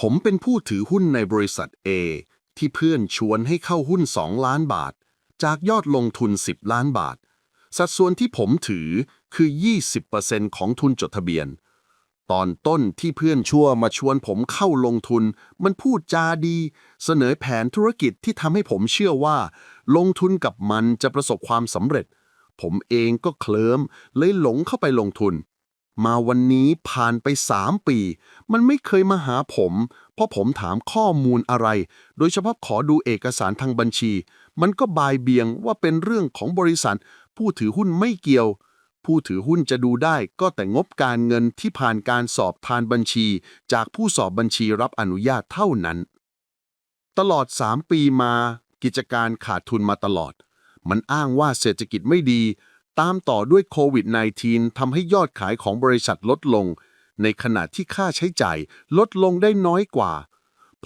ผมเป็นผู้ถือหุ้นในบริษัท A ที่เพื่อนชวนให้เข้าหุ้น 2 ล้านบาท จากยอดลงทุน 10 ล้านบาท สัดส่วนที่ผมถือคือ 20%ของทุนจดทะเบียน ตอนต้นที่เพื่อนชั่วมาชวนผมเข้าลงทุน มันพูดจาดี เสนอแผนธุรกิจที่ทำให้ผมเชื่อว่า ลงทุนกับมันจะประสบความสำเร็จ ผมเองก็เคลิ้มเลยหลงเข้าไปลงทุน มาวันนี้ผ่านไปสามปี มันไม่เคยมาหาผม เพราะผมถามข้อมูลอะไร โดยเฉพาะขอดูเอกสารทางบัญชี มันก็บายเบียงว่าเป็นเรื่องของบริษัท ผู้ถือหุ้นไม่เกี่ยว ผู้ถือหุ้นจะดูได้ก็แต่งบการเงินที่ผ่านการสอบทานบัญชี จากผู้สอบบัญชีรับอนุญาตเท่านั้น ตลอด 3 ปีมา กิจการขาดทุนมาตลอด มันอ้างว่าเศรษฐกิจไม่ดี ตามต่อด้วยโควิด -19 ทำให้ยอดขายของบริษัทลดลง ในขณะที่ค่าใช้จ่ายลดลงได้น้อยกว่า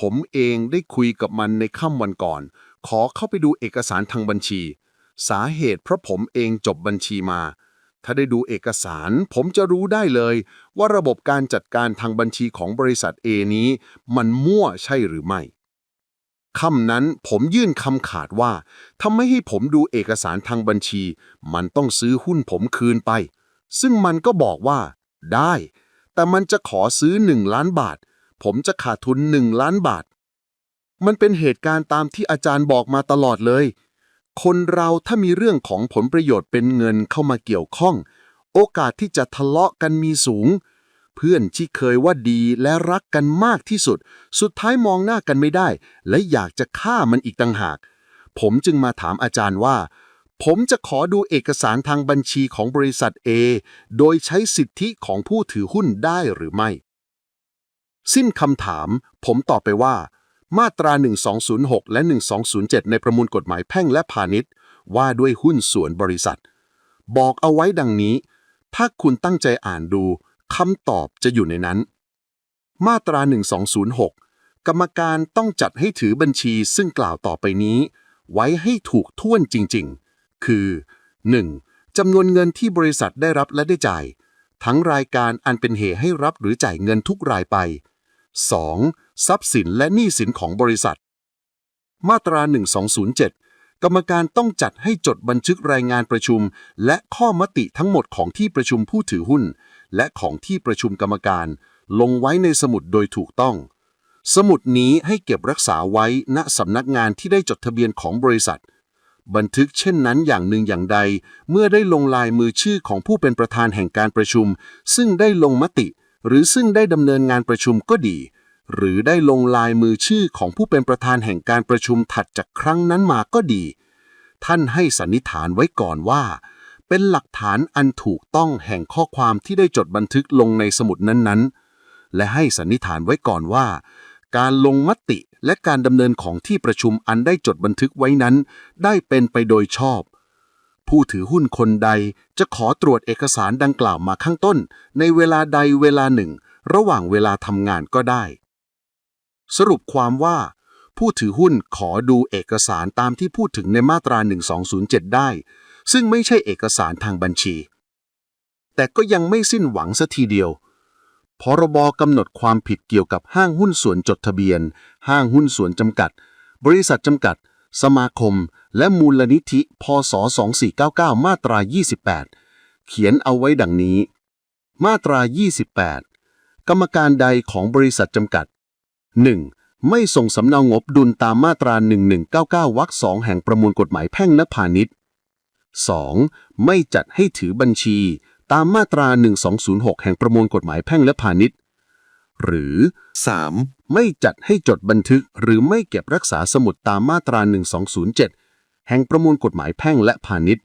ผมเองได้คุยกับมันในค่ำวันก่อน ขอเข้าไปดูเอกสารทางบัญชี สาเหตุเพราะผมเองจบบัญชีมา ถ้าได้ดูเอกสาร ผมจะรู้ได้เลย ว่าระบบการจัดการทางบัญชีของบริษัท A นี้ มันมั่วใช่หรือไม่ คำนั้นผมยื่นคำขาดว่าถ้าไม่ให้ผมดูเอกสารทางบัญชี มันต้องซื้อหุ้นผมคืนไป ซึ่งมันก็บอกว่า ได้ แต่มันจะขอซื้อ 1 ล้านบาท ผมจะขาดทุน 1 ล้านบาท มันเป็นเหตุการณ์ตามที่อาจารย์บอกมาตลอดเลย คนเราถ้ามีเรื่องของผลประโยชน์เป็นเงินเข้ามาเกี่ยวข้อง โอกาสที่จะทะเลาะกันมีสูง เพื่อนที่เคยว่าดีและรักกันมากที่สุด สุดท้ายมองหน้ากันไม่ได้ และอยากจะฆ่ามันอีกต่างหาก ผมจึงมาถามอาจารย์ว่า ผมจะขอดูเอกสารทางบัญชีของบริษัท A โดยใช้สิทธิของผู้ถือหุ้นได้หรือไม่ สิ้นคำถาม ผมตอบไปว่า มาตรา 1206 และ 1207 ในประมวลกฎหมายแพ่งและพาณิชย์ ว่าด้วยหุ้นส่วนบริษัท บอกเอาไว้ดังนี้ ถ้าคุณตั้งใจอ่านดู คำตอบจะอยู่ในนั้น มาตรา 1206 กรรมการต้องจัดให้ถือบัญชีซึ่งกล่าวต่อไปนี้ ไว้ให้ถูกท่วนจริงๆ คือ 1. จำนวนเงินที่บริษัทได้รับและได้จ่าย ทั้งรายการอันเป็นเหตุให้รับหรือจ่ายเงินทุกรายไป 2. ทรัพย์สินและหนี้สินของบริษัท มาตรา 1207 กรรมการต้องจัดให้จดบันทึกรายงานประชุม และข้อมติทั้งหมดของที่ประชุมผู้ถือหุ้น และของที่ประชุมกรรมการ ลงไว้ในสมุดโดยถูกต้อง สมุดนี้ให้เก็บรักษาไว้ณสำนักงานที่ได้จดทะเบียนของบริษัท บันทึกเช่นนั้นอย่างหนึ่งอย่างใด เมื่อได้ลงลายมือชื่อของผู้เป็นประธานแห่งการประชุม ซึ่งได้ลงมติ หรือซึ่งได้ดำเนินงานประชุมก็ดี หรือได้ลงลายมือชื่อของผู้เป็นประธานแห่งการประชุมถัดจากครั้งนั้นมาก็ดี ท่านให้สันนิษฐานไว้ก่อนว่า เป็นหลักฐานอันถูกต้องแห่งข้อความที่ได้จดบันทึกลงในสมุดนั้นๆ และให้สันนิษฐานไว้ก่อนว่า การลงมติและการดำเนินของที่ประชุมอันได้จดบันทึกไว้นั้น ได้เป็นไปโดยชอบ ผู้ถือหุ้นคนใดจะขอตรวจเอกสารดังกล่าวมาข้างต้น ในเวลาใดเวลาหนึ่ง ระหว่างเวลาทำงานก็ได้ สรุปความว่า ผู้ถือหุ้นขอดูเอกสารตามที่พูดถึงในมาตรา 1207 ได้ ซึ่งไม่ใช่เอกสารทางบัญชี แต่ก็ยังไม่สิ้นหวังสัทีเดียวพรบกำหนดความผิดเกี่ยวกับห้างหุ้นส่วนจดทะเบียน ห้างหุ้นส่วนจำกัด บริษัทจำกัด สมาคม และมูลนิธิ พศ 2499 มาตรา 28 เขียนเอาไว้ดังนี้ มาตรา 28 กรรมการใดของบริษัทจำกัด 1. ไม่ส่งสำเนางบดุลตามมาตรา 1199 วรรคสองแห่งประมวลกฎหมายแพ่งและพาณิชย์ 2. ไม่จัดให้ถือบัญชี ตามมาตรา 1206 แห่งประมวลกฎหมายแพ่งและพาณิชย์ หรือ 3. ไม่จัดให้จดบันทึก หรือไม่เก็บรักษาสมุดตามมาตรา 1207 แห่งประมวลกฎหมายแพ่งและพาณิชย์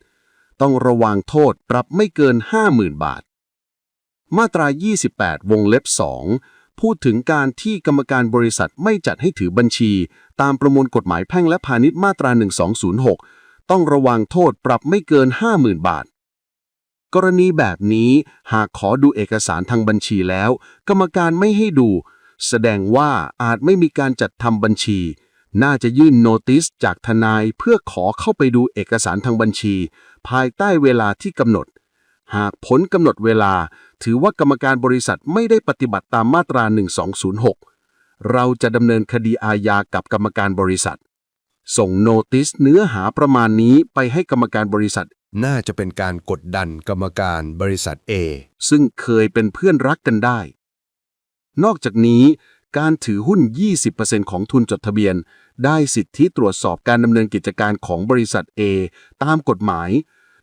ต้องระวางโทษปรับไม่เกิน 50,000 บาท มาตรา 28 วงเล็บ 2 พูดถึงการที่กรรมการบริษัทไม่จัดให้ถือบัญชี ตามประมวลกฎหมายแพ่งและพาณิชย์มาตรา 1206 ต้องระวังโทษปรับไม่เกิน 50,000 บาท กรณีแบบนี้หากขอดูเอกสารทางบัญชีแล้ว กรรมการไม่ให้ดู แสดงว่าอาจไม่มีการจัดทำบัญชี น่าจะยื่นโนติสจากทนายเพื่อขอเข้าไปดูเอกสารทางบัญชี ภายใต้เวลาที่กำหนด หากผลกำหนดเวลา ถือว่ากรรมการบริษัทไม่ได้ปฏิบัติตามมาตรา 1206 เราจะดำเนินคดีอาญากับกรรมการบริษัท ส่งโนติสเนื้อหาประมาณนี้ไปให้กรรมการบริษัท น่าจะเป็นการกดดันกรรมการบริษัท A ซึ่งเคยเป็นเพื่อนรักกันได้ นอกจากนี้ การถือหุ้น 20%ของทุนจดทะเบียน ได้สิทธิตรวจสอบการดำเนินกิจการของบริษัท A ตามกฎหมาย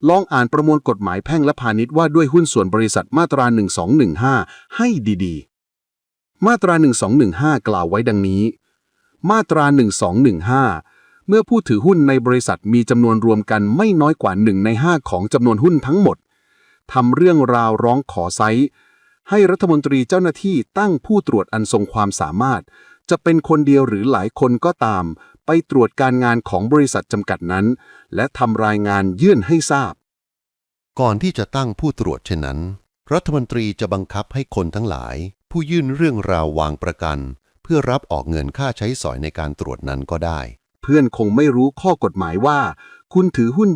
ลองอ่านประมวลกฎหมายแพ่งและพาณิชย์ว่าด้วยหุ้นส่วนบริษัทมาตรา 1215 ให้ดีๆ มาตรา 1215 กล่าวไว้ดังนี้ มาตรา 1215 เมื่อผู้ถือหุ้นในบริษัทมีจำนวนรวมกันไม่น้อยกว่า 1 ใน 5 ของจำนวนหุ้นทั้งหมดทำเรื่องราวร้องขอไซต์ให้รัฐมนตรีเจ้าหน้าที่ตั้งผู้ตรวจอันทรงความสามารถ จะเป็นคนเดียวหรือหลายคนก็ตาม ไปตรวจการงานของบริษัทจำกัดนั้น และทำรายงานยื่นให้ทราบ ก่อนที่จะตั้งผู้ตรวจเช่นนั้น รัฐมนตรีจะบังคับให้คนทั้งหลาย ผู้ยื่นเรื่องราววางประกัน เพื่อรับออกเงินค่าใช้สอยในการตรวจนั้นก็ได้ เพื่อนคงไม่รู้ข้อกฎหมายว่า คุณถือหุ้น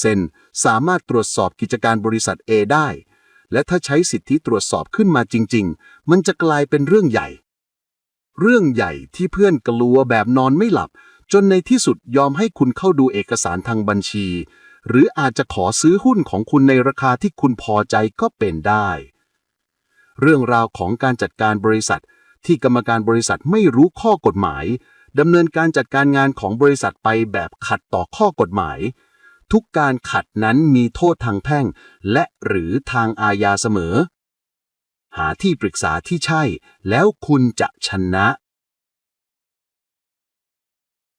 20%สามารถตรวจสอบกิจการบริษัท A ได้ และถ้าใช้สิทธิตรวจสอบขึ้นมาจริง ๆ มันจะกลายเป็นเรื่องใหญ่ เรื่องใหญ่ที่เพื่อนกลัวแบบนอนไม่หลับ จนในที่สุดยอมให้คุณเข้าดูเอกสารทางบัญชี หรืออาจจะขอซื้อหุ้นของคุณในราคาที่คุณพอใจก็เป็นได้ เรื่องราวของการจัดการบริษัทที่กรรมการบริษัทไม่รู้ข้อกฎหมาย ดำเนินการจัดการงานของบริษัทไปแบบขัดต่อข้อกฎหมาย ทุกการขัดนั้นมีโทษทางแพ่ง และหรือทางอาญาเสมอ หาที่ปรึกษาที่ใช่ แล้วคุณจะชนะ